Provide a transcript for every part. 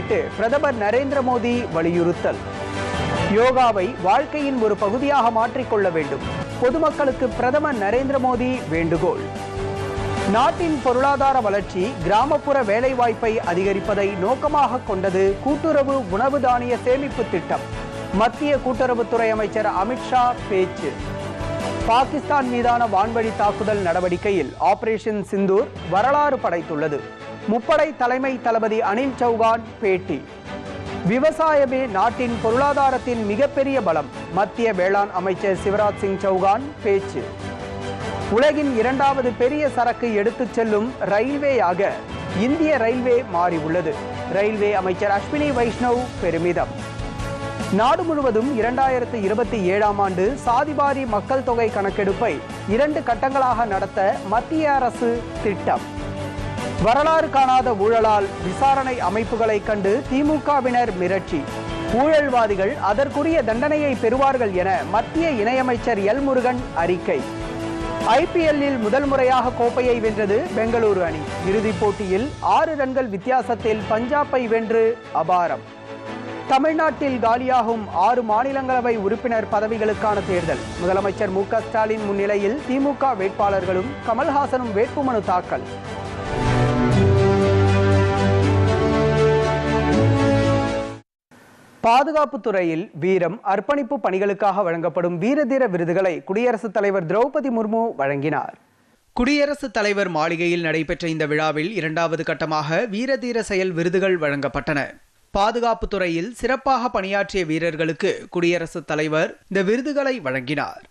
முன்னிட்டு பிரதமர் நரேந்திர மோடி வலியுறுத்தல். யோகாவை வாழ்க்கையின் ஒரு பகுதியாக மாற்றிக்கொள்ள வேண்டும். பொதுமக்களுக்கு பிரதமர் நரேந்திர மோடி வேண்டுகோள். நாட்டின் பொருளாதார வளர்ச்சி கிராமப்புற வேலைவாய்ப்பை அதிகரிப்பதை நோக்கமாக கொண்டது கூட்டுறவு உணவு தானிய சேமிப்பு திட்டம். மத்திய கூட்டுறவுத்துறை அமைச்சர் அமித்ஷா பேச்சு. பாகிஸ்தான் மீதான வான்வழி தாக்குதல் நடவடிக்கையில் ஆபரேஷன் சிந்தூர் வரலாறு படைத்துள்ளது. முப்படை தலைமை தளபதி அனில் சௌகான் பேட்டி. விவசாயமே நாட்டின் பொருளாதாரத்தின் மிகப்பெரிய பலம் மத்திய வேளாண் அமைச்சர் சிவராஜ் சிங் சௌகான் பேச்சு. உலகின் இரண்டாவது பெரிய சரக்கு எடுத்துச் செல்லும் ரயில்வேயாக இந்திய ரயில்வே மாறியுள்ளது. ரயில்வே அமைச்சர் அஸ்வினி வைஷ்ணவ் பெருமிதம். நாடு முழுவதும் இரண்டாயிரத்து இருபத்தி ஏழாம் ஆண்டு சாதிபாரி மக்கள் தொகை கணக்கெடுப்பை இரண்டு கட்டங்களாக நடத்த மத்திய அரசு திட்டம். வரலாறு காணாத ஊழலால் விசாரணை அமைப்புகளை கண்டு திமுகவினர் மிரட்சி. ஊழல்வாதிகள் அதற்குரிய தண்டனையை பெறுவார்கள் என மத்திய இணையமைச்சர் எல் முருகன் அறிக்கை. ஐபிஎல்லில் முதல் முறையாக கோப்பையை வென்றது பெங்களூரு அணி. இறுதிப் போட்டியில் ஆறு ரன்கள் வித்தியாசத்தில் பஞ்சாப்பை வென்று அபாரம். தமிழ்நாட்டில் காலியாகும் ஆறு மாநிலங்களவை உறுப்பினர் பதவிகளுக்கான தேர்தல். முதலமைச்சர் மு க ஸ்டாலின் முன்னிலையில் திமுக வேட்பாளர்களும் கமல்ஹாசனும் வேட்புமனு தாக்கல். பாதுகாப்பு துறையில் வீரம் அர்ப்பணிப்பு பணிகளுக்காக வழங்கப்படும் வீரதீர விருதுகளை குடியரசுத் தலைவர் திரௌபதி முர்மு வழங்கினார். குடியரசுத் தலைவர் மாளிகையில் நடைபெற்ற இந்த விழாவில் இரண்டாவது கட்டமாக வீரதீர செயல் விருதுகள் வழங்கப்பட்டன. பாதுகாப்பு துறையில் சிறப்பாக பணியாற்றிய வீரர்களுக்கு குடியரசுத் தலைவர் இந்த விருதுகளை வழங்கினார்.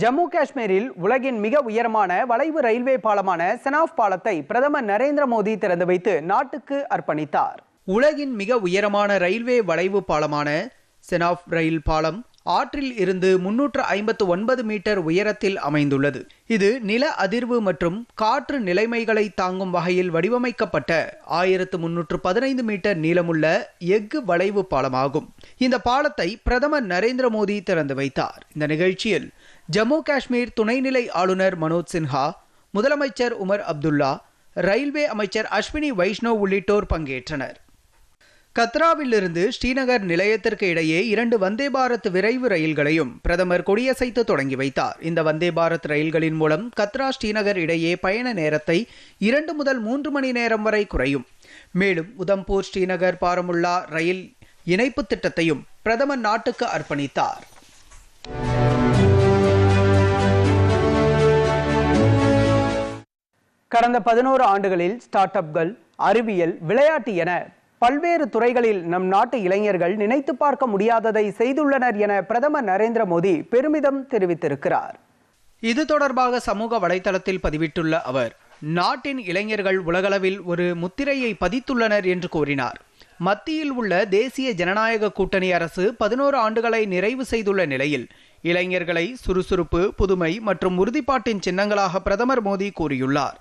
ஜம்மு காஷ்மீரில் உலகின் மிக உயரமான வளைவு ரயில்வே பாலமான செனாஃப் பாலத்தை பிரதமர் நரேந்திர மோடி திறந்து வைத்து நாட்டுக்கு அர்ப்பணித்தார். உலகின் மிக உயரமான ரயில்வே வளைவு பாலமான செனாஃப் ரயில் பாலம் ஆற்றில் இருந்து முன்னூற்று ஐம்பத்து ஒன்பது மீட்டர் உயரத்தில் அமைந்துள்ளது. இது நில அதிர்வு மற்றும் காற்று நிலைமைகளை தாங்கும் வகையில் வடிவமைக்கப்பட்ட ஆயிரத்து முன்னூற்று பதினைந்து மீட்டர் நீளமுள்ள எஃகு வளைவு பாலமாகும். இந்த பாலத்தை பிரதமர் நரேந்திர மோடி திறந்து வைத்தார். இந்த நிகழ்ச்சியில் ஜம்மு காஷ்மீர் துணைநிலை ஆளுநர் மனோஜ் சின்ஹா முதலமைச்சர் உமர் அப்துல்லா ரயில்வே அமைச்சர் அஸ்வினி வைஷ்ணவ் உள்ளிட்டோர் பங்கேற்றனர். கத்ராவிலிருந்து ஸ்ரீநகர் நிலையத்திற்கு இடையே இரண்டு வந்தே பாரத் விரைவு ரயில்களையும் பிரதமர் கொடியசைத்து தொடங்கி வைத்தார். இந்த வந்தே பாரத் ரயில்களின் மூலம் கத்ரா ஸ்ரீநகர் இடையே பயண நேரத்தை இரண்டு முதல் மூன்று மணி நேரம் வரை குறையும். மேலும் உதம்பூர் ஸ்ரீநகர் பாரமுல்லா ரயில் இணைப்பு திட்டத்தையும் பிரதமர் நாட்டுக்கு அர்ப்பணித்தார். கடந்த பதினோரு ஆண்டுகளில் ஸ்டார்ட் அப்கள் அறிவியல் விளையாட்டு என பல்வேறு துறைகளில் நம் நாட்டு இளைஞர்கள் நினைத்து பார்க்க முடியாததை செய்துள்ளனர் என பிரதமர் நரேந்திர மோடி பெருமிதம் தெரிவித்திருக்கிறார். இது தொடர்பாக சமூக வலைதளத்தில் பதிவிட்டுள்ள அவர் நாட்டின் இளைஞர்கள் உலகளவில் ஒரு முத்திரையை பதித்துள்ளனர் என்று கூறினார். மத்தியில் உள்ள தேசிய ஜனநாயக கூட்டணி அரசு பதினோரு ஆண்டுகளை நிறைவு செய்துள்ள நிலையில் இளைஞர்களை சுறுசுறுப்பு புதுமை மற்றும் உறுதிப்பாட்டின் சின்னங்களாக பிரதமர் மோடி கூறியுள்ளார்.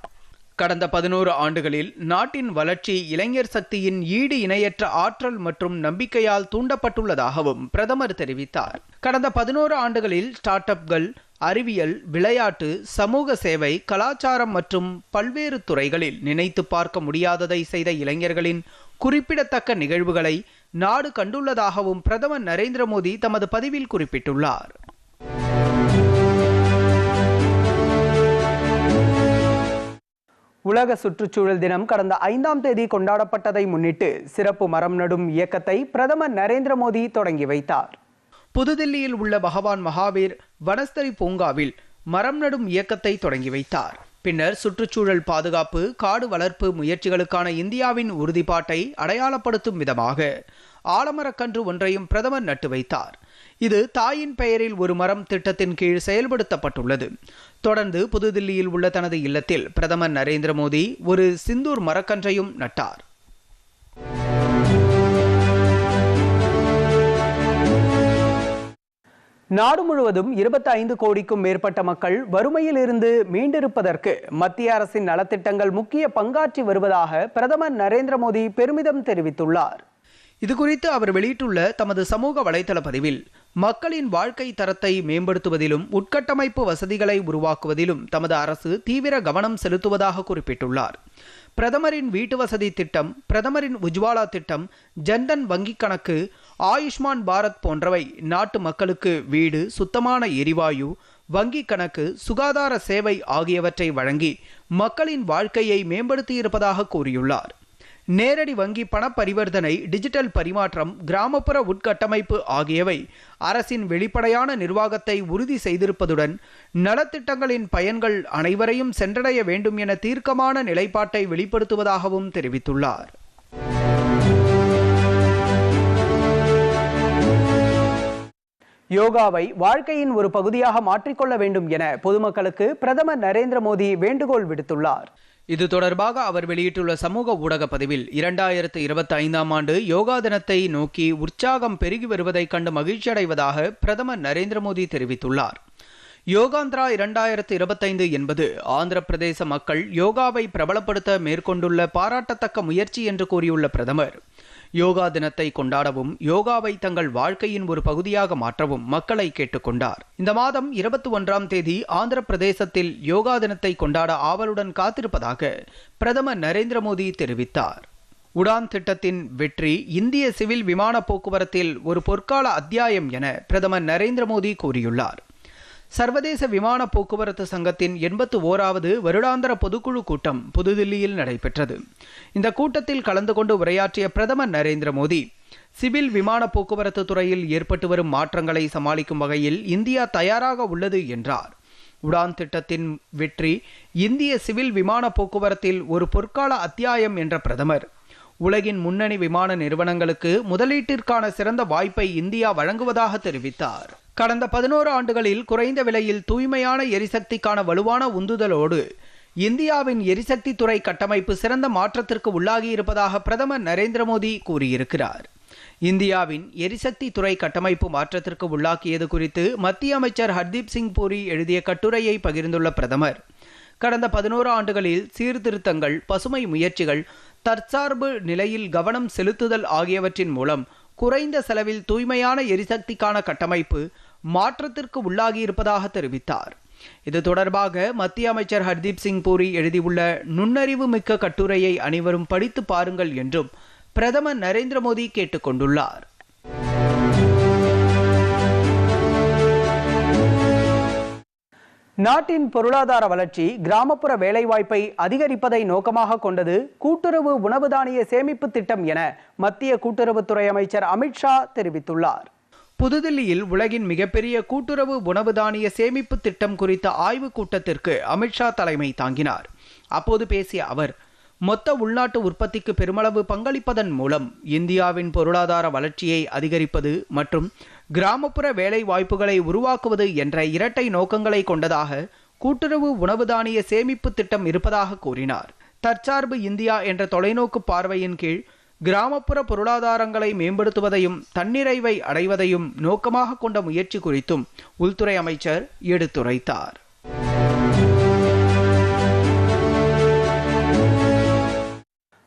கடந்த பதினோரு ஆண்டுகளில் நாட்டின் வளர்ச்சி இளைஞர் சக்தியின் ஈடு இணையற்ற ஆற்றல் மற்றும் நம்பிக்கையால் தூண்டப்பட்டுள்ளதாகவும் பிரதமர் தெரிவித்தார். கடந்த பதினோரு ஆண்டுகளில் ஸ்டார்ட் அப்கள் அறிவியல் விளையாட்டு சமூக சேவை கலாச்சாரம் மற்றும் பல்வேறு துறைகளில் நினைத்து பார்க்க முடியாததை செய்த இளைஞர்களின் குறிப்பிடத்தக்க நிகழ்வுகளை நாடு கண்டுள்ளதாகவும் பிரதமர் நரேந்திர மோடி தமது பதிவில் குறிப்பிட்டுள்ளார். உலக சுற்றுச்சூழல் தினம் கடந்த ஐந்தாம் தேதி கொண்டாடப்பட்டதை முன்னிட்டு சிறப்பு மரம் நடும் இயக்கத்தை பிரதமர் நரேந்திர மோடி தொடங்கி வைத்தார். புதுதில்லியில் உள்ள பகவான் மகாவீர் வனஸ்தரி பூங்காவில் மரம் நடும் இயக்கத்தை தொடங்கி வைத்தார். பின்னர் சுற்றுச்சூழல் பாதுகாப்பு காடு வளர்ப்பு முயற்சிகளுக்கான இந்தியாவின் உறுதிப்பாட்டை அடையாளப்படுத்தும் விதமாக ஆலமரக்கன்று ஒன்றையும் பிரதமர் நட்டு வைத்தார். இது தாயின் பெயரில் ஒரு மரம் திட்டத்தின் கீழ் செயல்படுத்தப்பட்டுள்ளது. தொடர்ந்து புதுதில்லியில் உள்ள தனது இல்லத்தில் பிரதமர் நரேந்திர மோடி ஒரு சிந்தூர் மரக்கன்றையும் நட்டார். நாடு முழுவதும் இருபத்தி ஐந்து கோடிக்கும் மேற்பட்ட மக்கள் வறுமையில் இருந்து மீண்டிருப்பதற்கு மத்திய அரசின் நலத்திட்டங்கள் முக்கிய பங்காற்றி வருவதாக பிரதமர் நரேந்திர மோடி பெருமிதம் தெரிவித்துள்ளார். இது குறித்து அவர் வெளியிட்டுள்ள தமது சமூக வலைதள பதிவில் மக்களின் வாழ்க்கை தரத்தை மேம்படுத்துவதிலும் உட்கட்டமைப்பு வசதிகளை உருவாக்குவதிலும் தமது அரசு தீவிர கவனம் செலுத்துவதாக குறிப்பிட்டுள்ளார். பிரதமரின் வீட்டு வசதி திட்டம் பிரதமரின் உஜ்வாலா திட்டம் ஜன்தன் வங்கிக் கணக்கு ஆயுஷ்மான் பாரத் போன்றவை நாட்டு மக்களுக்கு வீடு சுத்தமான எரிவாயு வங்கிக் கணக்கு சுகாதார சேவை ஆகியவற்றை வழங்கி மக்களின் வாழ்க்கையை மேம்படுத்தியிருப்பதாக கூறியுள்ளார். நேரடி வங்கி பண பரிவர்த்தனை டிஜிட்டல் பரிமாற்றம் கிராமப்புற உட்கட்டமைப்பு ஆகியவை அரசின் வெளிப்படையான நிர்வாகத்தை உறுதி செய்திருப்பதுடன் நலத்திட்டங்களின் பயன்கள் அனைவரையும் சென்றடைய வேண்டும் என தீர்க்கமான நிலைப்பாட்டை வெளிப்படுத்துவதாகவும் தெரிவித்துள்ளார். யோகாவை வாழ்க்கையின் ஒரு பகுதியாக மாற்றிக்கொள்ள வேண்டும் என பொதுமக்களுக்கு பிரதமர் நரேந்திர மோடி வேண்டுகோள் விடுத்துள்ளார். இது தொடர்பாக அவர் வெளியிட்டுள்ள சமூக ஊடக பதிவில் இரண்டாயிரத்து இருபத்தி ஐந்தாம் ஆண்டு யோகா தினத்தை நோக்கி உற்சாகம் பெருகி வருவதைக் கண்டு மகிழ்ச்சியடைவதாக பிரதமர் நரேந்திர மோடி தெரிவித்துள்ளார். யோகாந்திரா இரண்டாயிரத்து இருபத்தைந்து என்பது ஆந்திர பிரதேச மக்கள் யோகாவை பிரபலப்படுத்த மேற்கொண்டுள்ள பாராட்டத்தக்க முயற்சி என்று கூறியுள்ள பிரதமர். யோகா தினத்தை கொண்டாடவும் யோகாவை தங்கள் வாழ்க்கையின் ஒரு பகுதியாக மாற்றவும் மக்களை கேட்டுக்கொண்டார். இந்த மாதம் இருபத்தி ஒன்றாம் தேதி ஆந்திர பிரதேசத்தில் யோகா தினத்தை கொண்டாட ஆவலுடன் காத்திருப்பதாக பிரதமர் நரேந்திர மோடி தெரிவித்தார். உடான் திட்டத்தின் வெற்றி இந்திய சிவில் விமான போக்குவரத்தில் ஒரு பொற்கால அத்தியாயம் என பிரதமர் நரேந்திர மோடி கூறியுள்ளார். சர்வதேச விமான போக்குவரத்து சங்கத்தின் எண்பத்து ஓராவது வருடாந்திர பொதுக்குழு கூட்டம் புதுதில்லியில் நடைபெற்றது. இந்த கூட்டத்தில் கலந்து கொண்டு உரையாற்றிய பிரதமர் நரேந்திர மோடி சிவில் விமான போக்குவரத்து துறையில் ஏற்பட்டு வரும் மாற்றங்களை சமாளிக்கும் வகையில் இந்தியா தயாராக உள்ளது என்றார். உடான் திட்டத்தின் வெற்றி இந்திய சிவில் விமான போக்குவரத்தில் ஒரு பொற்கால அத்தியாயம் என்ற பிரதமர். உலகின் முன்னணி விமான நிறுவனங்களுக்கு முதலீட்டிற்கான சிறந்த வாய்ப்பை இந்தியா வழங்குவதாக தெரிவித்தார். கடந்த பதினோரு ஆண்டுகளில் குறைந்த விலையில் தூய்மையான எரிசக்திக்கான வலுவான உந்துதலோடு இந்தியாவின் எரிசக்தி துறை கட்டமைப்பு சிறந்த மாற்றத்திற்கு உள்ளாகியிருப்பதாக பிரதமர் நரேந்திர மோடி கூறியிருக்கிறார். இந்தியாவின் எரிசக்தி துறை கட்டமைப்பு மாற்றத்திற்கு உள்ளாக்கியது குறித்து மத்திய அமைச்சர் ஹர்தீப் சிங் பூரி எழுதிய கட்டுரையை பகிர்ந்துள்ள பிரதமர் கடந்த பதினோரு ஆண்டுகளில் சீர்திருத்தங்கள் பசுமை முயற்சிகள் தற்சார்பு நிலையில் கவனம் செலுத்துதல் ஆகியவற்றின் மூலம் குறைந்த செலவில் தூய்மையான எரிசக்திக்கான கட்டமைப்பு மாற்றத்திற்கு உள்ளாகி இருப்பதாக தெரிவித்தார். இது தொடர்பாக மத்திய அமைச்சர் ஹர்தீப் சிங் பூரி எழுதியுள்ள நுண்ணறிவு மிக்க கட்டுரையை அனைவரும் படித்து பாருங்கள் என்றும் பிரதமர் நரேந்திர மோடி கேட்டுக்கொண்டுள்ளார் நாட்டின் பொருளாதார வளர்ச்சி கிராமப்புற வேலைவாய்ப்பை அதிகரிப்பதை நோக்கமாக கொண்டது கூட்டுறவு உணவு தானிய சேமிப்பு திட்டம் என மத்திய கூட்டுறவுத்துறை அமைச்சர் அமித்ஷா தெரிவித்துள்ளார். புதுதில்லியில் உலகின் மிகப்பெரிய கூட்டுறவு உணவு தானிய சேமிப்பு திட்டம் குறித்த ஆய்வுக் கூட்டத்திற்கு அமித்ஷா தலைமை தாங்கினார். அப்போது பேசிய அவர் மொத்த உள்நாட்டு உற்பத்திக்கு பெருமளவு பங்களிப்பதன் மூலம் இந்தியாவின் பொருளாதார வளர்ச்சியை அதிகரிப்பது மற்றும் கிராமப்புற வேலை வாய்ப்புகளை உருவாக்குவது என்ற இரட்டை நோக்கங்களை கொண்டதாக கூட்டுறவு உணவு தானிய சேமிப்பு திட்டம் இருப்பதாக கூறினார். தற்சார்பு இந்தியா என்ற தொலைநோக்கு பார்வையின் கீழ் கிராமப்புற பொருளாதாரங்களை மேம்படுத்துவதையும் தன்னிறைவை அடைவதையும் நோக்கமாக கொண்ட முயற்சி குறித்தும் உள்துறை அமைச்சர் எடுத்துரைத்தார்.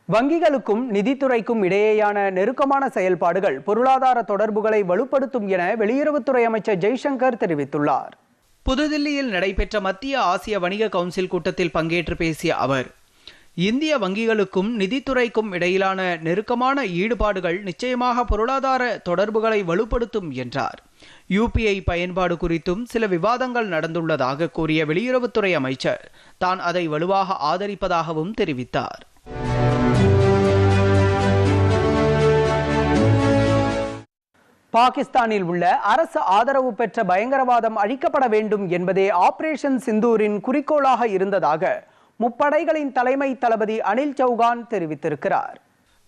வங்கிகளுக்கும் நிதித்துறைக்கும் இடையேயான நெருக்கமான செயல்பாடுகள் பொருளாதார தொடர்புகளை வலுப்படுத்தும் என வெளியுறவுத்துறை அமைச்சர் ஜெய்சங்கர் தெரிவித்துள்ளார். புதுதில்லியில் நடைபெற்ற மத்திய ஆசிய வணிக கவுன்சில் கூட்டத்தில் பங்கேற்று பேசிய அவர் இந்திய வங்கிகளுக்கும் நிதித்துறைக்கும் இடையிலான நெருக்கமான ஈடுபாடுகள் நிச்சயமாக பொருளாதார தொடர்புகளை வலுப்படுத்தும் என்றார். யூபிஐ பயன்பாடு குறித்தும் சில விவாதங்கள் நடந்துள்ளதாக கூறிய வெளியுறவுத்துறை அமைச்சர் தான் அதை வலுவாக ஆதரிப்பதாகவும் தெரிவித்தார். பாகிஸ்தானில் உள்ள அரசு ஆதரவு பெற்ற பயங்கரவாதம் அழிக்கப்பட வேண்டும் என்பதே ஆபரேஷன் சிந்தூரின் குறிக்கோளாக இருந்ததாக முப்படைகளின் தலைமை தளபதி அனில் சௌகான் தெரிவித்திருக்கிறார்.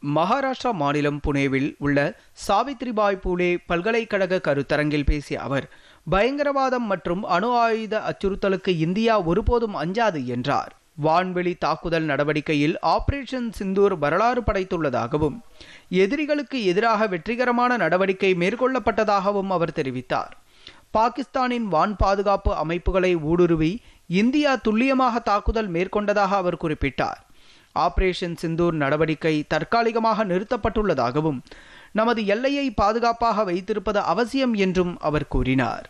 மகாராஷ்டிரா மாநிலம் புனேவில் உள்ள சாவித்ரிபாய் பூலே பல்கலைக்கழக கருத்தரங்கில் பேசிய அவர் பயங்கரவாதம் மற்றும் அணு ஆயுத அச்சுறுத்தலுக்கு இந்தியா ஒருபோதும் அஞ்சாது என்றார். வான்வெளி தாக்குதல் நடவடிக்கையில் ஆபரேஷன் சிந்தூர் வரலாறு படைத்துள்ளதாகவும் எதிரிகளுக்கு எதிராக வெற்றிகரமான நடவடிக்கை மேற்கொள்ளப்பட்டதாகவும் அவர் தெரிவித்தார். பாகிஸ்தானின் வான் பாதுகாப்பு அமைப்புகளை ஊடுருவி இந்தியா துல்லியமாக தாக்குதல் மேற்கொண்டதாக அவர் குறிப்பிட்டார். ஆபரேஷன் சிந்தூர் நடவடிக்கை தற்காலிகமாக நிறுத்தப்பட்டுள்ளதாகவும் நமது எல்லையை பாதுகாப்பாக வைத்திருப்பது அவசியம் என்றும் அவர் கூறினார்.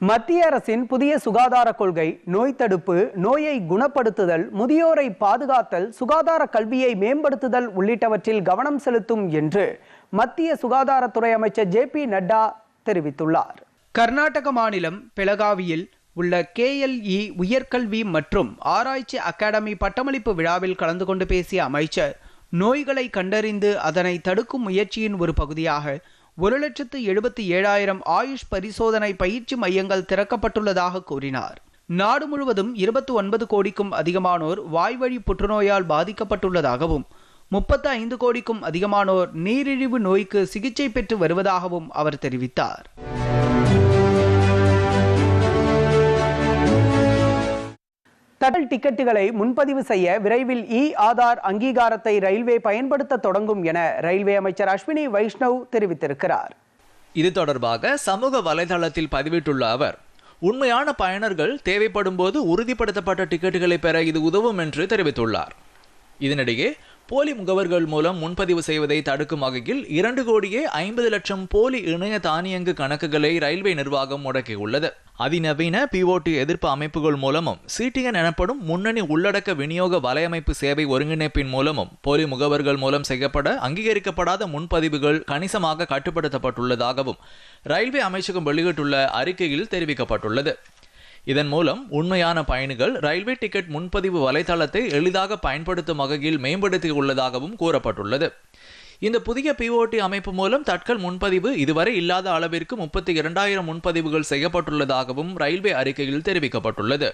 மத்திய அரசின் புதிய சுகாதார கொள்கை நோய் தடுப்பு நோயை குணப்படுத்துதல் முதியோரை பாதுகாத்தல் சுகாதார கல்வியை மேம்படுத்துதல் உள்ளிட்டவற்றில் கவனம் செலுத்தும் என்று மத்திய சுகாதாரத்துறை அமைச்சர் ஜே பி நட்டா தெரிவித்துள்ளார். கர்நாடக மாநிலம் பெலகாவியில் உள்ள கேஎல்இ உயர்கல்வி மற்றும் ஆராய்ச்சி அகாடமி பட்டமளிப்பு விழாவில் கலந்து கொண்டு பேசிய அமைச்சர் நோய்களை கண்டறிந்து அதனை தடுக்கும் முயற்சியின் ஒரு பகுதியாக ஒரு லட்சத்து எழுபத்தி ஏழாயிரம் ஆயுஷ் பரிசோதனை பயிற்சி மையங்கள் திறக்கப்பட்டுள்ளதாக கூறினார். நாடு முழுவதும் இருபத்தி ஒன்பது கோடிக்கும் அதிகமானோர் வாய்வழி புற்றுநோயால் பாதிக்கப்பட்டுள்ளதாகவும் முப்பத்து ஐந்து கோடிக்கும் அதிகமானோர் நீரிழிவு நோய்க்கு சிகிச்சை பெற்று வருவதாகவும் அவர் தெரிவித்தார். தகவல் டிக்கெட்டுகளை முன்பதிவு செய்ய விரைவில் இ ஆதார் அங்கீகாரத்தை ரயில்வே பயன்படுத்த தொடங்கும் என ரயில்வே அமைச்சர் அஸ்வினி வைஷ்ணவ் தெரிவித்திருக்கிறார். இது தொடர்பாக சமூக வலைதளத்தில் பதிவிட்டுள்ள அவர் உண்மையான பயனர்கள் தேவைப்படும் போது உறுதிப்படுத்தப்பட்ட டிக்கெட்டுகளை பெற இது உதவும் என்று தெரிவித்துள்ளார். இதனிடையே போலி முகவர்கள் மூலம் முன்பதிவு செய்வதை தடுக்கும் வகையில் இரண்டு கோடியே ஐம்பது லட்சம் போலி இணைய தானியங்கு கணக்குகளை ரயில்வே நிர்வாகம் முடக்கியுள்ளது. அதிநவீன பிஓடி எதிர்ப்பு அமைப்புகள் மூலமும் சிடிஎன் எனப்படும் முன்னணி உள்ளடக்க விநியோக வலையமைப்பு சேவை ஒருங்கிணைப்பின் மூலமும் போலி முகவர்கள் மூலம் செய்யப்பட அங்கீகரிக்கப்படாத முன்பதிவுகள் கணிசமாக கட்டுப்படுத்தப்பட்டுள்ளதாகவும் ரயில்வே அமைச்சகம் வெளியிட்டுள்ள அறிக்கையில் தெரிவிக்கப்பட்டுள்ளது. இதன் மூலம் உண்மையான பயணிகள் ரயில்வே டிக்கெட் முன்பதிவு வலைதளத்தை எளிதாக பயன்படுத்தும் வகையில் மேம்படுத்தியுள்ளதாகவும் கூறப்பட்டுள்ளது. இந்த புதிய பிஓடி அமைப்பு மூலம் தட்கல் முன்பதிவு இதுவரை இல்லாத அளவிற்கு முப்பத்தி இரண்டாயிரம் முன்பதிவுகள் செய்யப்பட்டுள்ளதாகவும் ரயில்வே அறிக்கையில் தெரிவிக்கப்பட்டுள்ளது.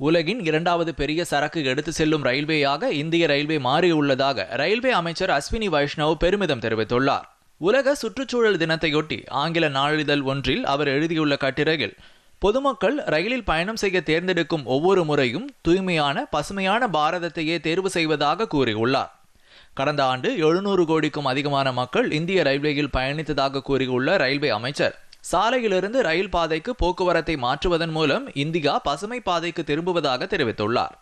உலகின் இரண்டாவது பெரிய சரக்கு எடுத்து செல்லும் ரயில்வேயாக இந்திய ரயில்வே மாறியுள்ளதாக ரயில்வே அமைச்சர் அஸ்வினி வைஷ்ணவ் பெருமிதம் தெரிவித்துள்ளார். உலக சுற்றுச்சூழல் தினத்தையொட்டி ஆங்கில நாளிதழ் ஒன்றில் அவர் எழுதியுள்ள கட்டுரையில் பொதுமக்கள் ரயிலில் பயணம் செய்ய தேர்ந்தெடுக்கும் ஒவ்வொரு முறையும் தூய்மையான பசுமையான பாரதத்தையே தேர்வு செய்வதாக கூறியுள்ளார். கடந்த ஆண்டு எழுநூறு கோடிக்கும் அதிகமான மக்கள் இந்திய ரயில்வேயில் பயணித்ததாக கூறியுள்ள ரயில்வே அமைச்சர் சாலையிலிருந்து ரயில் பாதைக்கு போக்குவரத்தை மாற்றுவதன் மூலம் இந்தியா பசுமை பாதைக்கு திரும்புவதாக தெரிவித்துள்ளார்.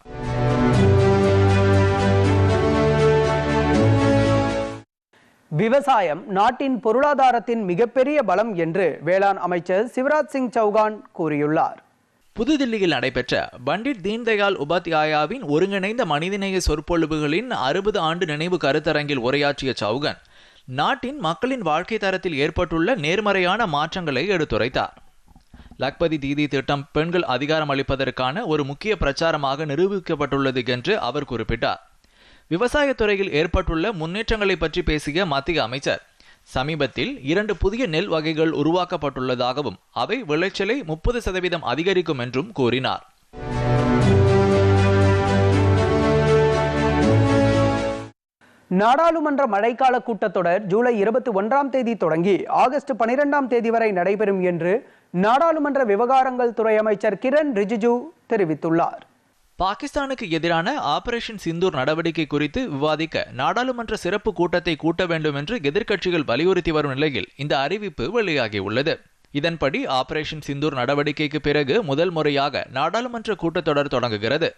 விவசாயம் நாட்டின் பொருளாதாரத்தின் மிகப்பெரிய பலம் என்று வேளாண் அமைச்சர் சிவராஜ் சிங் சௌகான் கூறியுள்ளார். புதுதில்லியில் நடைபெற்ற பண்டிட் தீன்தயாள் உபாத்யாயாவின் ஒருங்கிணைந்த மனிதநேய சொற்பொழிவுகளின் அறுபது ஆண்டு நினைவு கருத்தரங்கில் உரையாற்றிய சௌகன் நாட்டின் மக்களின் வாழ்க்கை தரத்தில் ஏற்பட்டுள்ள நேர்மறையான மாற்றங்களை எடுத்துரைத்தார். லக்பதி தீதி திட்டம் பெண்கள் அதிகாரம் அளிப்பதற்கான ஒரு முக்கிய பிரச்சாரமாக நிரூபிக்கப்பட்டுள்ளது என்று அவர் குறிப்பிட்டார். விவசாயத்துறையில் ஏற்பட்டுள்ள முன்னேற்றங்களை பற்றி பேசிய மத்திய அமைச்சர். சமீபத்தில் இரண்டு புதிய நெல் வகைகள் உருவாக்கப்பட்டுள்ளதாகவும் அவை விளைச்சலை முப்பது சதவீதம் அதிகரிக்கும் என்றும் கூறினார். நாடாளுமன்ற மழைக்கால கூட்டத்தொடர் ஜூலை இருபத்தி ஒன்றாம் தேதி தொடங்கி ஆகஸ்ட் பனிரெண்டாம் தேதி வரை நடைபெறும் என்று நாடாளுமன்ற விவகாரங்கள் துறை அமைச்சர் கிரண் ரிஜிஜு தெரிவித்துள்ளார். பாகிஸ்தானுக்கு எதிரான ஆபரேஷன் சிந்தூர் நடவடிக்கை குறித்து விவாதிக்க நாடாளுமன்ற சிறப்பு கூட்டத்தை கூட்ட வேண்டும் என்று எதிர்க்கட்சிகள் வலியுறுத்தி வரும் நிலையில் இந்த அறிவிப்பு வெளியாகியுள்ளது. இதன்படி ஆபரேஷன் சிந்தூர் நடவடிக்கைக்கு பிறகு முதல் முறையாக நாடாளுமன்ற கூட்டத்தொடர் தொடங்குகிறது.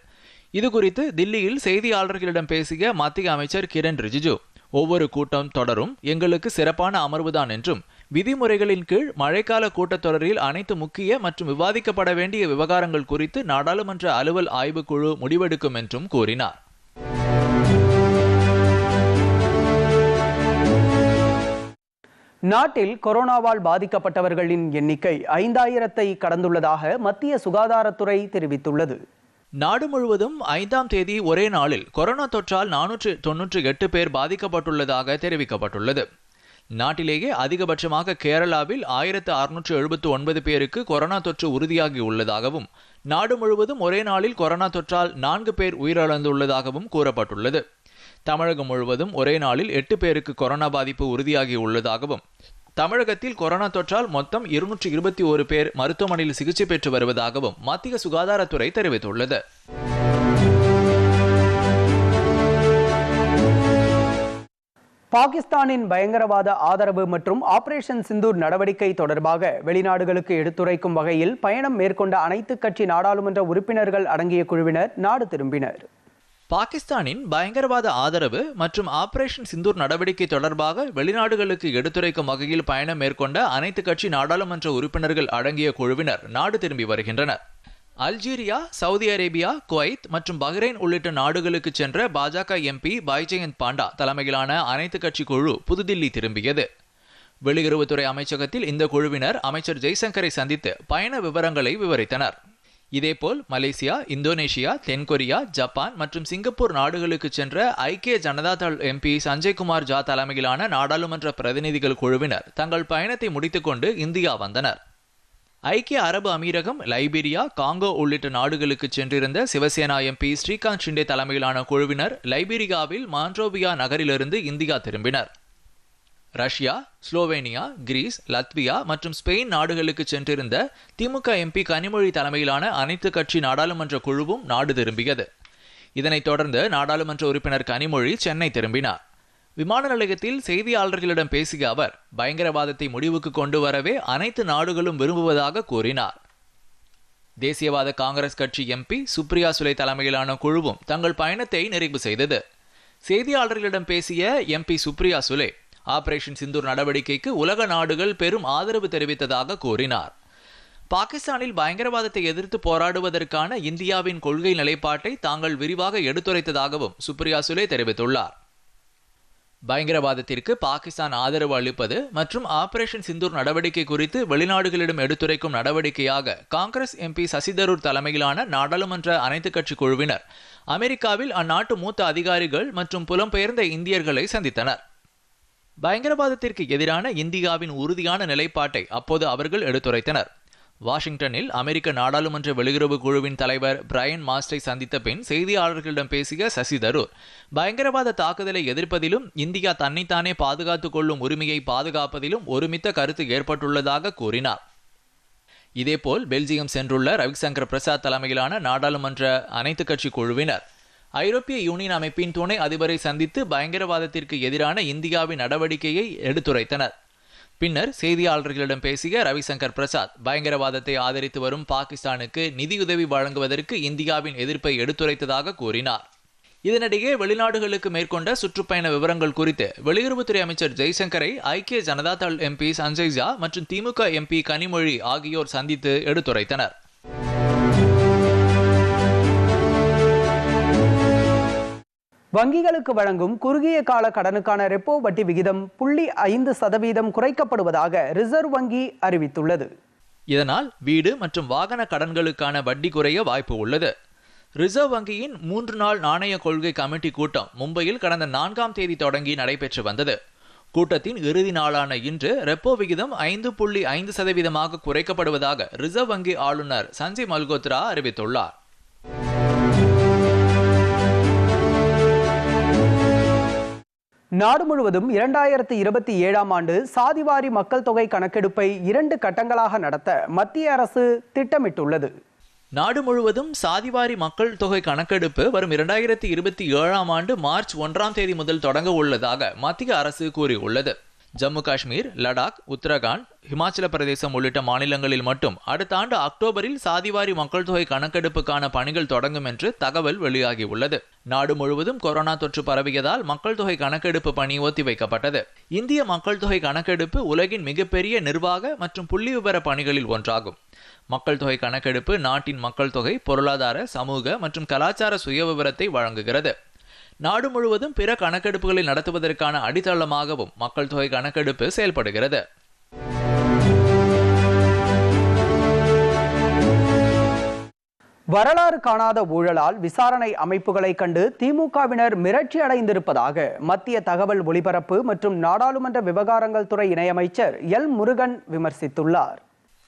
இதுகுறித்து தில்லியில் செய்தியாளர்களிடம் பேசிய மத்திய அமைச்சர் கிரண் ரிஜிஜு ஒவ்வொரு கூட்டம் தொடரும் எங்களுக்கு சிறப்பான அமர்வுதான் என்றும் விதிமுறைகளின் கீழ் மழைக்கால கூட்டத்தொடரில் அனைத்து முக்கிய மற்றும் விவாதிக்கப்பட வேண்டிய விவகாரங்கள் குறித்து நாடாளுமன்ற அலுவல் ஆய்வுக்குழு முடிவெடுக்கும் என்றும் கூறினார். நாட்டில் கொரோனாவால் பாதிக்கப்பட்டவர்களின் எண்ணிக்கை ஐந்தாயிரத்தை கடந்துள்ளதாக மத்திய சுகாதாரத்துறை தெரிவித்துள்ளது. நாடு முழுவதும் ஐந்தாம் தேதி ஒரே நாளில் கொரோனா தொற்றால் நானூற்று தொன்னூற்றி எட்டு பேர் பாதிக்கப்பட்டுள்ளதாக தெரிவிக்கப்பட்டுள்ளது. நாட்டிலேயே அதிகபட்சமாக கேரளாவில் ஆயிரத்து அறுநூற்று எழுபத்து ஒன்பது பேருக்கு கொரோனா தொற்று உறுதியாகி உள்ளதாகவும் நாடு முழுவதும் ஒரே நாளில் கொரோனா தொற்றால் நான்கு பேர் உயிரிழந்துள்ளதாகவும் கூறப்பட்டுள்ளது. தமிழகம் முழுவதும் ஒரே நாளில் எட்டு பேருக்கு கொரோனா பாதிப்பு உறுதியாகி உள்ளதாகவும் தமிழகத்தில் கொரோனா தொற்றால் மொத்தம் இருநூற்றி இருபத்தி ஒரு பேர் மருத்துவமனையில் சிகிச்சை பெற்று வருவதாகவும் மத்திய சுகாதாரத்துறை தெரிவித்துள்ளது. பாகிஸ்தானின் பயங்கரவாத ஆதரவு மற்றும் ஆபரேஷன் சிந்தூர் நடவடிக்கை தொடர்பாக வெளிநாடுகளுக்கு எடுத்துரைக்கும் வகையில் பயணம் மேற்கொண்ட அனைத்து கட்சி நாடாளுமன்ற உறுப்பினர்கள் அடங்கிய குழுவினர் நாடு திரும்பினர். பாகிஸ்தானின் பயங்கரவாத ஆதரவு மற்றும் ஆபரேஷன் சிந்தூர் நடவடிக்கை தொடர்பாக வெளிநாடுகளுக்கு எடுத்துரைக்கும் வகையில் பயணம் மேற்கொண்ட அனைத்து கட்சி நாடாளுமன்ற உறுப்பினர்கள் அடங்கிய குழுவினர் நாடு திரும்பி வருகின்றனர். அல்ஜீரியா சவுதி அரேபியா குவைத் மற்றும் பஹ்ரைன் உள்ளிட்ட நாடுகளுக்கு சென்ற பாஜக எம்பி பைஜெயந்த் பாண்டா தலைமையிலான அனைத்து கட்சி குழு புதுதில்லி திரும்பியது. வெளியுறவுத்துறை அமைச்சகத்தில் இந்த குழுவினர் அமைச்சர் ஜெய்சங்கரை சந்தித்து பயண விவரங்களை விவரித்தனர். இதேபோல் மலேசியா இந்தோனேஷியா தென்கொரியா ஜப்பான் மற்றும் சிங்கப்பூர் நாடுகளுக்கு சென்ற ஐக்கிய ஜனதாதள் எம்பி சஞ்சய்குமார் ஜா தலைமையிலான நாடாளுமன்ற பிரதிநிதிகள் குழுவினர் தங்கள் பயணத்தை முடித்துக்கொண்டு இந்தியா வந்தனர். ஐக்கிய அரபு அமீரகம் லைபீரியா காங்கோ உள்ளிட்ட நாடுகளுக்கு சென்றிருந்த சிவசேனா எம்பி ஸ்ரீகாந்த் ஷிண்டே தலைமையிலான குழுவினர் லைபீரியாவில் மான்ட்ரோவியா நகரிலிருந்து இந்தியா திரும்பினர். ரஷ்யா ஸ்லோவேனியா கிரீஸ் லத்வியா மற்றும் ஸ்பெயின் நாடுகளுக்கு சென்றிருந்த திமுக எம்பி கனிமொழி தலைமையிலான அனைத்து கட்சி நாடாளுமன்ற குழுவும் நாடு திரும்பியது. இதனைத் தொடர்ந்து நாடாளுமன்ற உறுப்பினர் கனிமொழி சென்னை திரும்பினார். விமான நிலையத்தில் செய்தியாளர்களிடம் பேசிய அவர் பயங்கரவாதத்தை முடிவுக்கு கொண்டு வரவே அனைத்து நாடுகளும் விரும்புவதாக கூறினார். தேசியவாத காங்கிரஸ் கட்சி எம்பி சுப்ரியா சுலை தலைமையிலான குழுவும் தங்கள் பயணத்தை நிறைவு செய்தது. செய்தியாளர்களிடம் பேசிய எம்பி சுப்ரியா சுலே ஆபரேஷன் சிந்தூர் நடவடிக்கைக்கு உலக நாடுகள் பெரும் ஆதரவு தெரிவித்ததாக கூறினார். பாகிஸ்தானில் பயங்கரவாதத்தை எதிர்த்து போராடுவதற்கான இந்தியாவின் கொள்கை நிலைப்பாட்டை தாங்கள் விரிவாக எடுத்துரைத்ததாகவும் சுப்ரியா சுலே தெரிவித்துள்ளார். பயங்கரவாதத்திற்கு பாகிஸ்தான் ஆதரவு அளிப்பது மற்றும் ஆபரேஷன் சிந்தூர் நடவடிக்கை குறித்து வெளிநாடுகளிடம் எடுத்துரைக்கும் நடவடிக்கையாக காங்கிரஸ் எம்பி சசிதரூர் தலைமையிலான நாடாளுமன்ற அனைத்துக் கட்சி குழுவினர் அமெரிக்காவில் அந்நாட்டு மூத்த அதிகாரிகள் மற்றும் புலம்பெயர்ந்த இந்தியர்களை சந்தித்தனர். பயங்கரவாதத்திற்கு எதிரான இந்தியாவின் உறுதியான நிலைப்பாட்டை அப்போது அவர்கள் எடுத்துரைத்தனர். வாஷிங்டனில் அமெரிக்க நாடாளுமன்ற வெளியுறவு குழுவின் தலைவர் பிரையன் மாஸ்டை சந்தித்த பின் செய்தியாளர்களிடம் பேசிய சசி தரூர் பயங்கரவாத தாக்குதலை எதிர்ப்பதிலும் இந்தியா தன்னைத்தானே பாதுகாத்துக் கொள்ளும் உரிமையை பாதுகாப்பதிலும் ஒருமித்த கருத்து ஏற்பட்டுள்ளதாக கூறினார். இதேபோல் பெல்ஜியம் சென்றுள்ள ரவிசங்கர் பிரசாத் தலைமையிலான நாடாளுமன்ற அனைத்து கட்சி குழுவினர் ஐரோப்பிய யூனியன் அமைப்பின் துணை அதிபரை சந்தித்து பயங்கரவாதத்திற்கு எதிரான இந்தியாவின் நடவடிக்கையை எடுத்துரைத்தனர். பின்னர் செய்தியாளர்களிடம் பேசிய ரவிசங்கர் பிரசாத் பயங்கரவாதத்தை ஆதரித்து வரும் பாகிஸ்தானுக்கு நிதியுதவி வழங்குவதற்கு இந்தியாவின் எதிர்ப்பை எடுத்துரைத்ததாக கூறினார். இதனிடையே வெளிநாடுகளுக்கு மேற்கொண்ட சுற்றுப்பயண விவரங்கள் குறித்து வெளியுறவுத்துறை அமைச்சர் ஜெய்சங்கரை ஐக்கிய ஜனதாதள் எம்பி சஞ்சய் ஜா மற்றும் திமுக எம்பி கனிமொழி ஆகியோர் சந்தித்து எடுத்துரைத்தனர். வங்கிகளுக்கு வழங்கும் குறுகிய கால கடனுக்கான ரெப்போ வட்டி விகிதம் புள்ளி ஐந்து சதவீதம் குறைக்கப்படுவதாக ரிசர்வ் வங்கி அறிவித்துள்ளது. இதனால் வீடு மற்றும் வாகன கடன்களுக்கான வட்டி குறைய வாய்ப்பு உள்ளது. ரிசர்வ் வங்கியின் மூன்று நாள் நாணய கொள்கை கமிட்டி கூட்டம் மும்பையில் கடந்த நான்காம் தேதி தொடங்கி நடைபெற்று வந்தது. கூட்டத்தின் இறுதி நாளான இன்று ரெப்போ விகிதம் ஐந்து புள்ளி ஐந்து சதவீதமாக குறைக்கப்படுவதாக ரிசர்வ் வங்கி ஆளுநர் சஞ்சய் மல்கோத்ரா அறிவித்துள்ளார். நாடு முழுவதும் இரண்டாயிரத்தி இருபத்தி ஏழாம் ஆண்டு சாதிவாரி மக்கள் தொகை கணக்கெடுப்பை இரண்டு கட்டங்களாக நடத்த மத்திய அரசு திட்டமிட்டுள்ளது. நாடு முழுவதும் சாதிவாரி மக்கள் தொகை கணக்கெடுப்பு வரும் இரண்டாயிரத்தி இருபத்தி ஏழாம் ஆண்டு மார்ச் ஒன்றாம் தேதி முதல் தொடங்க உள்ளதாக மத்திய அரசு கூறியுள்ளது. ஜம்மு காஷ்மீர் லடாக் உத்தரகாண்ட் ஹிமாச்சல பிரதேசம் உள்ளிட்ட மாநிலங்களில் மட்டும் அடுத்த ஆண்டு அக்டோபரில் சாதிவாரி மக்கள் தொகை கணக்கெடுப்புக்கான பணிகள் தொடங்கும் என்று தகவல் வெளியாகியுள்ளது. நாடு முழுவதும் கொரோனா தொற்று பரவியதால் மக்கள் தொகை கணக்கெடுப்பு பணி ஒத்திவைக்கப்பட்டது இந்திய மக்கள் தொகை கணக்கெடுப்பு உலகின் மிகப்பெரிய நிர்வாக மற்றும் புள்ளி விவர பணிகளில் ஒன்றாகும். மக்கள் தொகை கணக்கெடுப்பு நாட்டின் மக்கள் தொகை பொருளாதார சமூக மற்றும் கலாச்சார சுயவிவரத்தை வழங்குகிறது. நாடு முழுவதும் பிற கணக்கெடுப்புகளை நடத்துவதற்கான அடித்தளமாகவும் மக்கள் தொகை கணக்கெடுப்பு செயல்படுகிறது. வரலாறு காணாத ஊழலால் விசாரணை அமைப்புகளை கண்டு திமுகவினர் மிரட்சி அடைந்திருப்பதாக மத்திய தகவல் ஒலிபரப்பு மற்றும் நாடாளுமன்ற விவகாரங்கள் துறை இணையமைச்சர் எல் முருகன் விமர்சித்துள்ளார்.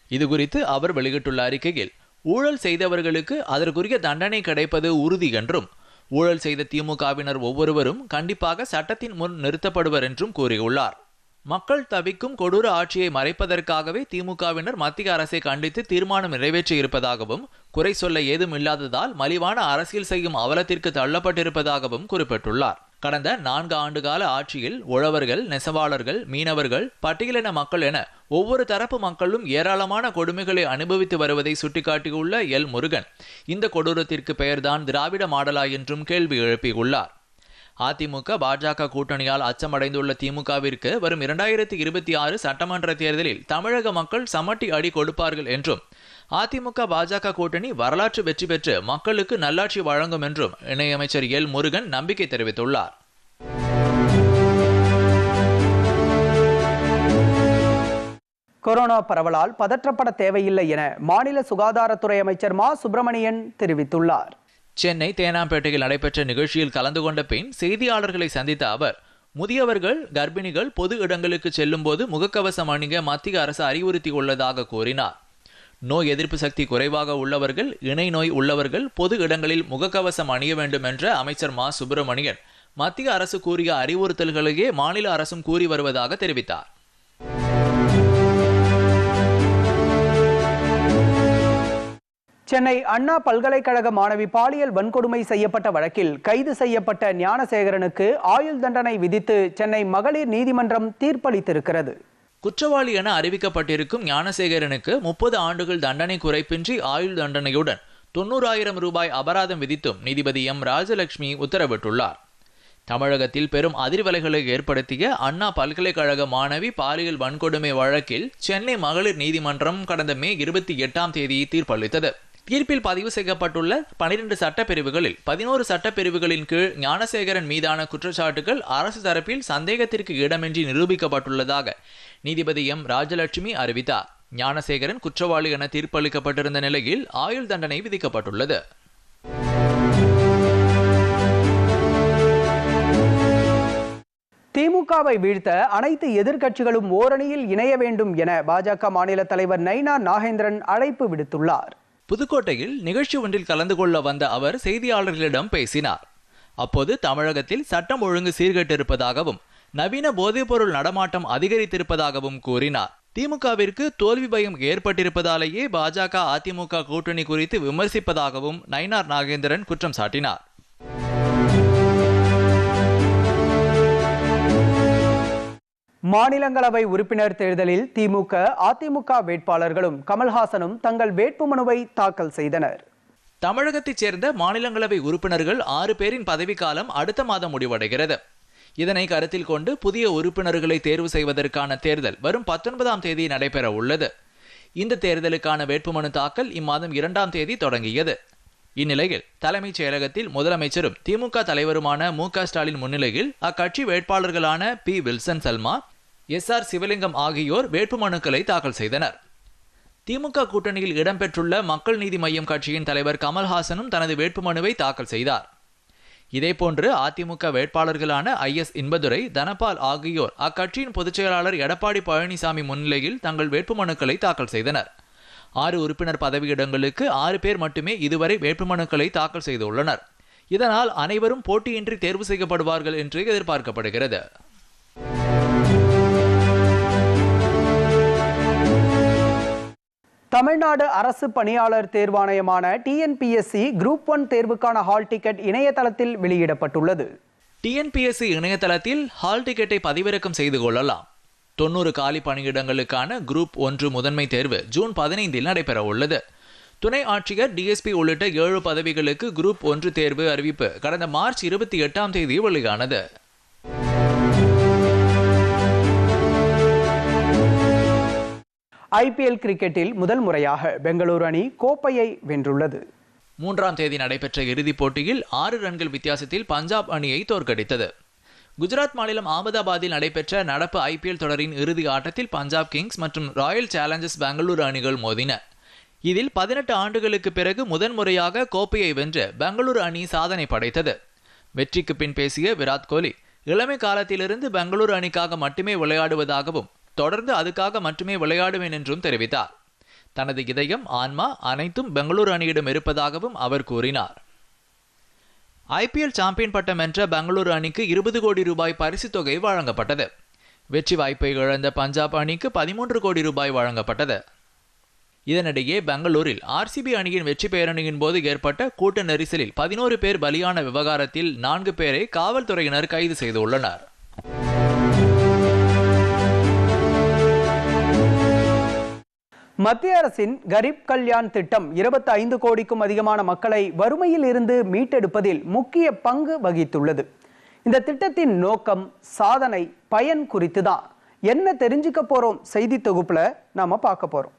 இது குறித்து அவர் வெளியிட்டுள்ள அறிக்கையில் ஊழல் செய்தவர்களுக்கு அதற்குரிய தண்டனை கிடைப்பது உறுதி என்றும் ஊழல் செய்த திமுகவினர் ஒவ்வொருவரும் கண்டிப்பாக சட்டத்தின் முன் நிறுத்தப்படுவர் என்றும் கூறியுள்ளார். மக்கள் தவிக்கும் கொடூர ஆட்சியை மறைப்பதற்காகவே திமுகவினர் மத்திய அரசை கண்டித்து தீர்மானம் நிறைவேற்றியிருப்பதாகவும் குறை சொல்ல ஏதும் இல்லாததால் மலிவான அரசியல் செய்யும் அவலத்திற்கு தள்ளப்பட்டிருப்பதாகவும் குறிப்பிட்டுள்ளார். கடந்த நான்கு ஆண்டுகால ஆட்சியில் உழவர்கள் நெசவாளர்கள் மீனவர்கள் பட்டியலின மக்கள் என ஒவ்வொரு தரப்பு மக்களும் ஏராளமான கொடுமைகளை அனுபவித்து வருவதை சுட்டிக்காட்டியுள்ள எல் முருகன். இந்த கொடூரத்திற்கு பெயர்தான் திராவிட மாடலா என்றும் கேள்வி எழுப்பியுள்ளார். அதிமுக பாஜக கூட்டணியால் அச்சமடைந்துள்ள திமுகவிற்கு வரும் இரண்டாயிரத்தி இருபத்தி ஆறு சட்டமன்ற தேர்தலில் தமிழக மக்கள் சமட்டி அடி கொடுப்பார்கள் என்றும் அதிமுக பாஜக கூட்டணி வரலாற்று வெற்றி பெற்று மக்களுக்கு நல்லாட்சி வழங்கும் என்றும் இணையமைச்சர் எல் முருகன் நம்பிக்கை தெரிவித்துள்ளார். கொரோனா பரவலால் பதற்றப்பட தேவையில்லை என மாநில சுகாதாரத்துறை அமைச்சர் மா சுப்பிரமணியன் தெரிவித்துள்ளார். சென்னை தேனாம்பேட்டையில் நடைபெற்ற நிகழ்ச்சியில் கலந்து கொண்ட பின் செய்தியாளர்களை சந்தித்த அவர் முதியவர்கள் கர்ப்பிணிகள் பொது இடங்களுக்கு செல்லும்போது முகக்கவசம் அணிக மத்திய அரசு அறிவுறுத்தியுள்ளதாக கூறினார். நோய் எதிர்ப்பு சக்தி குறைவாக உள்ளவர்கள் இணை நோய் உள்ளவர்கள் பொது இடங்களில் முகக்கவசம் அணிய வேண்டும் என்ற அமைச்சர் மா. சுப்பிரமணியன் மத்திய அரசு கூறிய அறிவுறுத்தல்களையே மாநில அரசும் கூறி வருவதாக தெரிவித்தார். சென்னை அண்ணா பல்கலைக்கழக மாணவி பாலியல் வன்கொடுமை செய்யப்பட்ட வழக்கில் கைது செய்யப்பட்ட ஞானசேகரனுக்கு ஆயுள் தண்டனை விதித்து சென்னை மகளிர் நீதிமன்றம் தீர்ப்பளித்திருக்கிறது. குற்றவாளி என அறிவிக்கப்பட்டிருக்கும் ஞானசேகரனுக்கு முப்பது ஆண்டுகள் தண்டனை குறைப்பின்றி ஆயுள் தண்டனையுடன் தொண்ணூறாயிரம் ரூபாய் அபராதம் விதித்தும் நீதிபதி எம் ராஜலட்சுமி உத்தரவிட்டுள்ளார். தமிழகத்தில் பெரும் அதிர்வலைகளை ஏற்படுத்திய அண்ணா பல்கலைக்கழக மாணவி பாலியல் வன்கொடுமை வழக்கில் சென்னை மகளிர் நீதிமன்றம் கடந்த மே இருபத்தி எட்டாம் தேதி தீர்ப்பளித்தது. தீர்ப்பில் பதிவு செய்யப்பட்டுள்ள பனிரெண்டு சட்டப்பிரிவுகளில் பதினோரு சட்டப்பிரிவுகளின் கீழ் ஞானசேகரன் மீதான குற்றச்சாட்டுகள் அரசு தரப்பில் சந்தேகத்திற்கு இடமின்றி நிரூபிக்கப்பட்டுள்ளதாக நீதிபதி எம் ராஜலட்சுமி அறிவித்தார். ஞானசேகரன் குற்றவாளி என தீர்ப்பளிக்கப்பட்டிருந்த நிலையில் ஆயுள் தண்டனை விதிக்கப்பட்டுள்ளது. திமுகவை வீழ்த்த அனைத்து எதிர்க்கட்சிகளும் ஓரணியில் இணைய வேண்டும் என பாஜக மாநில தலைவர் நைனா நாகேந்திரன் அழைப்பு விடுத்துள்ளார். புதுக்கோட்டையில் நிகழ்ச்சி ஒன்றில் கலந்து கொள்ள வந்த அவர் செய்தியாளர்களிடம் பேசினார். அப்போது தமிழகத்தில் சட்டம் ஒழுங்கு சீர்கெட்டிருப்பதாகவும் நவீன போதைப்பொருள் நடமாட்டம் அதிகரித்திருப்பதாகவும் கூறினார். திமுகவிற்கு தோல்வி பயம் ஏற்பட்டிருப்பதாலேயே பாஜக அதிமுக கூட்டணி குறித்து விமர்சிப்பதாகவும் நயினார் நாகேந்திரன் குற்றம் சாட்டினார். மாநிலங்களவை உறுப்பினர் தேர்தலில் திமுக அதிமுக வேட்பாளர்களும் கமல்ஹாசனும் தங்கள் வேட்புமனுவை தாக்கல் செய்தனர். தமிழகத்தைச் சேர்ந்த மாநிலங்களவை உறுப்பினர்கள் ஆறு பேரின் பதவிக்காலம் அடுத்த மாதம் முடிவடைகிறது. இதனை கருத்தில் கொண்டு புதிய உறுப்பினர்களை தேர்வு செய்வதற்கான தேர்தல் வரும் பத்தொன்பதாம் தேதி நடைபெற உள்ளது. இந்த தேர்தலுக்கான வேட்புமனு தாக்கல் இம்மாதம் இரண்டாம் தேதி தொடங்கியது. இந்நிலையில் தலைமைச் செயலகத்தில் முதலமைச்சரும் திமுக தலைவருமான மு க ஸ்டாலின் முன்னிலையில் அக்கட்சி வேட்பாளர்களான P Wilson Salma S R Sivalingam ஆகியோர் வேட்புமனுக்களை தாக்கல் செய்தனர். திமுக கூட்டணியில் இடம்பெற்றுள்ள மக்கள் நீதி மய்யம் கட்சியின் தலைவர் கமல்ஹாசனும் தனது வேட்புமனுவை தாக்கல் செய்தார். இதேபோன்று அதிமுக வேட்பாளர்களான ஐ எஸ் இன்பதுரை தனபால் ஆகியோர் அக்கட்சியின் பொதுச்செயலாளர் எடப்பாடி பழனிசாமி முன்னிலையில் தங்கள் வேட்புமனுக்களை தாக்கல் செய்தனர். ஆறு உறுப்பினர் பதவியிடங்களுக்கு ஆறு பேர் மட்டுமே இதுவரை வேட்புமனுக்களை தாக்கல் செய்துள்ளனர். இதனால் அனைவரும் போட்டியின்றி தேர்வு செய்யப்படுவார்கள் என்று எதிர்பார்க்கப்படுகிறது. தமிழ்நாடு அரசு பணியாளர் தேர்வாணையமான டிஎன்பிஎஸ்சி குரூப் ஒன் தேர்வுக்கான ஹால் டிக்கெட் இணையதளத்தில் வெளியிடப்பட்டுள்ளது. டிஎன்பிஎஸ்சி இணையதளத்தில் ஹால் டிக்கெட்டை பதிவிறக்கம் செய்து கொள்ளலாம். தொண்ணூறு காலி பணியிடங்களுக்கான குரூப் ஒன்று முதன்மை தேர்வு ஜூன் பதினைந்தில் நடைபெற உள்ளது. துணை ஆட்சியர் டிஎஸ்பி உள்ளிட்ட ஏழு பதவிகளுக்கு குரூப் ஒன்று தேர்வு அறிவிப்பு கடந்த மார்ச் இருபத்தி எட்டாம் தேதி வெளியானது. ஐபிஎல் கிரிக்கெட்டில் முதல் முறையாக பெங்களூரு அணி கோப்பையை வென்றுள்ளது. மூன்றாம் தேதி நடைபெற்ற இறுதிப் போட்டியில் ஆறு ரன்கள் வித்தியாசத்தில் பஞ்சாப் அணியை தோற்கடித்தது. குஜராத் மாநிலம் அகமதாபாத்தில் நடைபெற்ற நடப்பு ஐபிஎல் தொடரின் இறுதி ஆட்டத்தில் பஞ்சாப் கிங்ஸ் மற்றும் ராயல் சேலஞ்சர்ஸ் பெங்களூரு அணிகள் மோதின. இதில் பதினெட்டு ஆண்டுகளுக்கு பிறகு முதன்முறையாக கோப்பையை வென்று பெங்களூரு அணி சாதனை படைத்தது. வெற்றிக்கு பின் பேசிய விராட் கோலி இளமை காலத்திலிருந்து பெங்களூரு அணிக்காக மட்டுமே விளையாடுவதாகவும் தொடர்ந்து அதுக்காக மட்டுமே விளையாடுவேன் என்றும் தெரிவித்தார். தனது இதயம் ஆன்மா அனைத்தும் பெங்களூரு அணியிடம் இருப்பதாகவும் அவர் கூறினார். ஐபிஎல் சாம்பியன் பட்டம் வென்ற பெங்களூரு அணிக்கு இருபது கோடி ரூபாய் பரிசுத் தொகை வழங்கப்பட்டது. வெற்றி வாய்ப்பை இழந்த பஞ்சாப் அணிக்கு பதிமூன்று கோடி ரூபாய் வழங்கப்பட்டது. இதனிடையே பெங்களூரில் ஆர்சிபி அணியின் வெற்றி பேரணியின் போது ஏற்பட்ட கூட்ட நெரிசலில் பதினோரு பேர் பலியான விவகாரத்தில் நான்கு பேரை காவல்துறையினர் கைது செய்துள்ளனர். மத்திய அரசின் கரீப் கல்யாண் திட்டம் 25 ஐந்து கோடிக்கும் அதிகமான மக்களை வறுமையில் இருந்து மீட்டெடுப்பதில் முக்கிய பங்கு வகித்துள்ளது. இந்த திட்டத்தின் நோக்கம் சாதனை பயன் குறித்து தான் என்ன தெரிஞ்சுக்க போறோம்? செய்தி தொகுப்புல நாம பார்க்க போறோம்.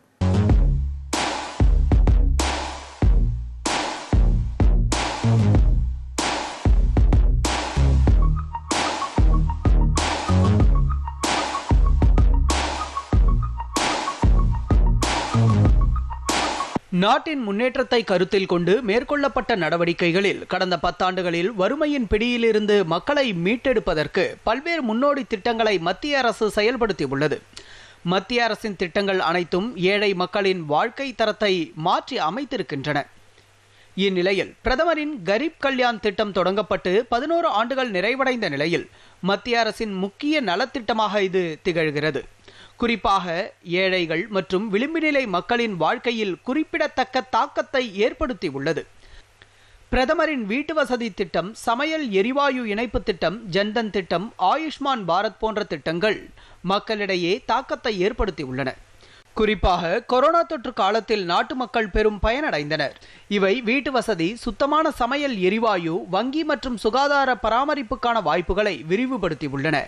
நாட்டின் முன்னேற்றத்தை கருத்தில் கொண்டு மேற்கொள்ளப்பட்ட நடவடிக்கைகளில் கடந்த பத்தாண்டுகளில் வறுமையின் பிடியிலிருந்து மக்களை மீட்டெடுப்பதற்கு பல்வேறு முன்னோடி திட்டங்களை மத்திய அரசு செயல்படுத்தியுள்ளது. மத்திய அரசின் திட்டங்கள் அனைத்தும் ஏழை மக்களின் வாழ்க்கை தரத்தை மாற்றி அமைத்திருக்கின்றன. இந்நிலையில் பிரதமரின் கரீப் கல்யாண் திட்டம் தொடங்கப்பட்டு பதினோரு ஆண்டுகள் நிறைவடைந்த நிலையில் மத்திய அரசின் முக்கிய நலத்திட்டமாக இது திகழ்கிறது. குறிப்பாக ஏழைகள் மற்றும் விளிம்புநிலை மக்களின் வாழ்க்கையில் குறிப்பிடத்தக்க தாக்கத்தை ஏற்படுத்தி உள்ளது பிரதமரின் வீட்டு வசதி திட்டம் சமையல் எரிவாயு இணைப்பு திட்டம் ஜன்தன் திட்டம் ஆயுஷ்மான் பாரத் போன்ற திட்டங்கள் மக்களிடையே தாக்கத்தை ஏற்படுத்தி உள்ளன குறிப்பாக கொரோனா தொற்று காலத்தில் நாட்டு மக்கள் பெரும் பயனடைந்தனர். இவை வீட்டு வசதி சுத்தமான சமையல் எரிவாயு வங்கி மற்றும் சுகாதார பராமரிப்புக்கான வாய்ப்புகளை விரிவுபடுத்தி உள்ளன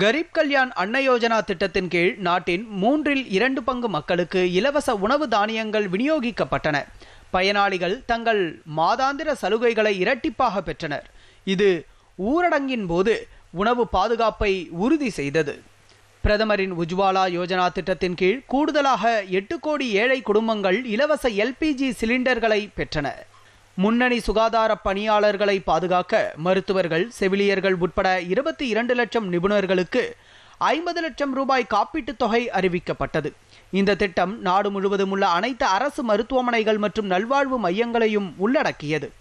கரீப் கல்யாண் அன்ன யோஜனா திட்டத்தின் கீழ் நாட்டின் மூன்றில் இரண்டு பங்கு மக்களுக்கு இலவச உணவு தானியங்கள் விநியோகிக்கப்பட்டன. பயனாளிகள் தங்கள் மாதாந்திர சலுகைகளை இரட்டிப்பாக பெற்றனர். இது ஊரடங்கின் போது உணவு பாதுகாப்பை உறுதி செய்தது. பிரதமரின் உஜ்வாலா யோஜனா திட்டத்தின் கீழ் கூடுதலாக எட்டு கோடி ஏழை குடும்பங்கள் இலவச எல்பிஜி சிலிண்டர்களை பெற்றன. முன்னணி சுகாதார பணியாளர்களை பாதுகாக்க மருத்துவர்கள் செவிலியர்கள் உட்பட இருபத்தி இரண்டு லட்சம் நிபுணர்களுக்கு ஐம்பது லட்சம் ரூபாய் காப்பீட்டுத் தொகை அறிவிக்கப்பட்டது. இந்த திட்டம் நாடு முழுவதும் உள்ள அனைத்து அரசு மருத்துவமனைகள் மற்றும் நல்வாழ்வு மையங்களையும் உள்ளடக்கியது.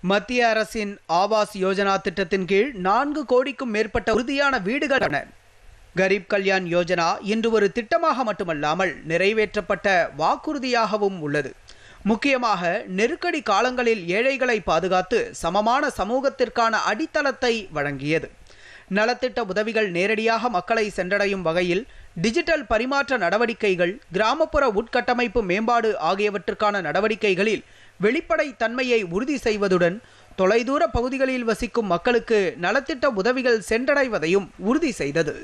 மத்திய அரசின் ஆவாஸ் யோஜனா திட்டத்தின் கீழ் நான்கு கோடிக்கும் மேற்பட்ட உறுதியான வீடுகள் கரீப் கல்யாண் யோஜனா இன்று ஒரு திட்டமாக மட்டுமல்லாமல் நிறைவேற்றப்பட்ட வாக்குறுதியாகவும் உள்ளது. முக்கியமாக நெருக்கடி காலங்களில் ஏழைகளை பாதுகாத்து சமமான சமூகத்திற்கான அடித்தளத்தை வழங்கியது. நலத்திட்ட உதவிகள் நேரடியாக மக்களை சென்றடையும் வகையில் டிஜிட்டல் பரிமாற்ற நடவடிக்கைகள் கிராமப்புற உட்கட்டமைப்பு மேம்பாடு ஆகியவற்றுக்கான நடவடிக்கைகளில் வெளிப்படை தன்மையை உறுதி செய்வதுடன் தொலைதூர பகுதிகளில் வசிக்கும் மக்களுக்கு நலத்திட்ட உதவிகள் சென்றடைவதையும் உறுதி செய்தது.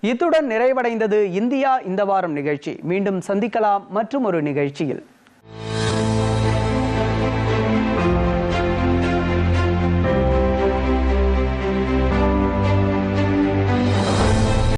இத்துடன் நிறைவடைந்தது இந்தியா இந்த வாரம் நிகழ்ச்சி. மீண்டும் சந்திக்கலாம் மற்றும் ஒரு நிகழ்ச்சியில்.